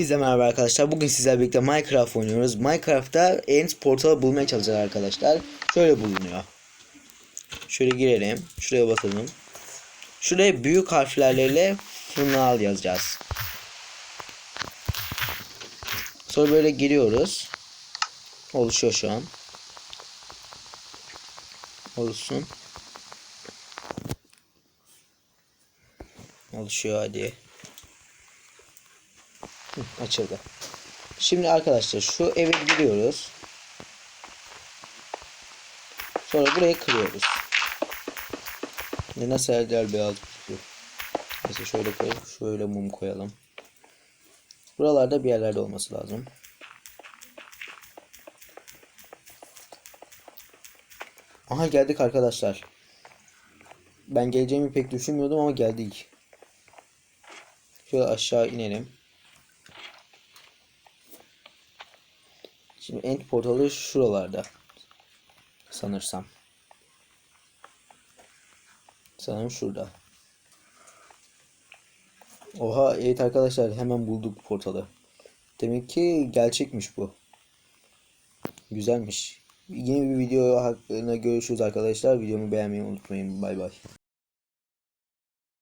Bize merhaba arkadaşlar. Bugün sizlerle birlikte Minecraft oynuyoruz. Minecraft'ta End portalı bulmaya çalışacağız arkadaşlar. Şöyle bulunuyor. Şöyle girelim. Şuraya basalım. Şuraya büyük harflerle Funal yazacağız. Sonra böyle giriyoruz. Oluşuyor şu an. Oluşsun. Oluşuyor hadi. Açıldı. Şimdi arkadaşlar şu eve giriyoruz. Sonra burayı kırıyoruz. Ne nasıl elde beyaz tutuyor. Mesela şöyle koyalım. Şöyle mum koyalım. Buralarda bir yerlerde olması lazım. Aha geldik arkadaşlar. Ben geleceğimi pek düşünmüyordum ama geldik. Şöyle aşağı inelim. Şimdi end portalı şuralarda. Sanırsam. Sanırım şurada. Oha evet arkadaşlar hemen bulduk portalı. Demek ki gerçekmiş bu. Güzelmiş. Yeni bir video hakkında görüşürüz arkadaşlar. Videomu beğenmeyi unutmayın. Bay bay.